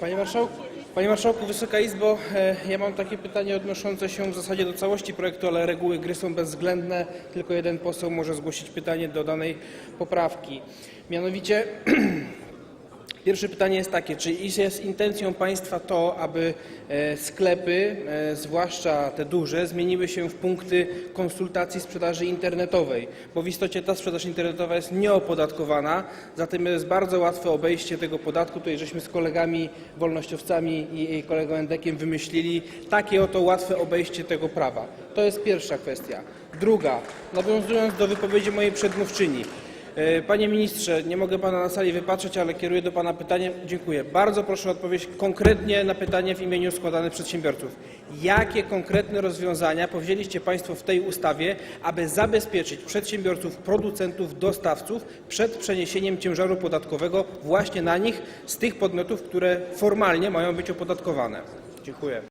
Panie Marszałku, Panie Marszałku, Wysoka Izbo, e, ja mam takie pytanie odnoszące się w zasadzie do całości projektu, ale reguły gry są bezwzględne. Tylko jeden poseł może zgłosić pytanie do danej poprawki. Mianowicie Pierwsze pytanie jest takie, czy jest intencją państwa to, aby e, sklepy, e, zwłaszcza te duże, zmieniły się w punkty konsultacji sprzedaży internetowej? Bo w istocie ta sprzedaż internetowa jest nieopodatkowana, zatem jest bardzo łatwe obejście tego podatku. Tutaj żeśmy z kolegami wolnościowcami i kolegą Endekiem wymyślili takie oto łatwe obejście tego prawa. To jest pierwsza kwestia. Druga, nawiązując do wypowiedzi mojej przedmówczyni. E, Panie ministrze, nie mogę pana na sali wypatrzeć, ale kieruję do pana pytanie. Dziękuję. Bardzo proszę o odpowiedź konkretnie na pytanie w imieniu składane przedsiębiorców. Jakie konkretne rozwiązania powzięliście państwo w tej ustawie, aby zabezpieczyć przedsiębiorców, producentów, dostawców przed przeniesieniem ciężaru podatkowego właśnie na nich z tych podmiotów, które formalnie mają być opodatkowane? Dziękuję.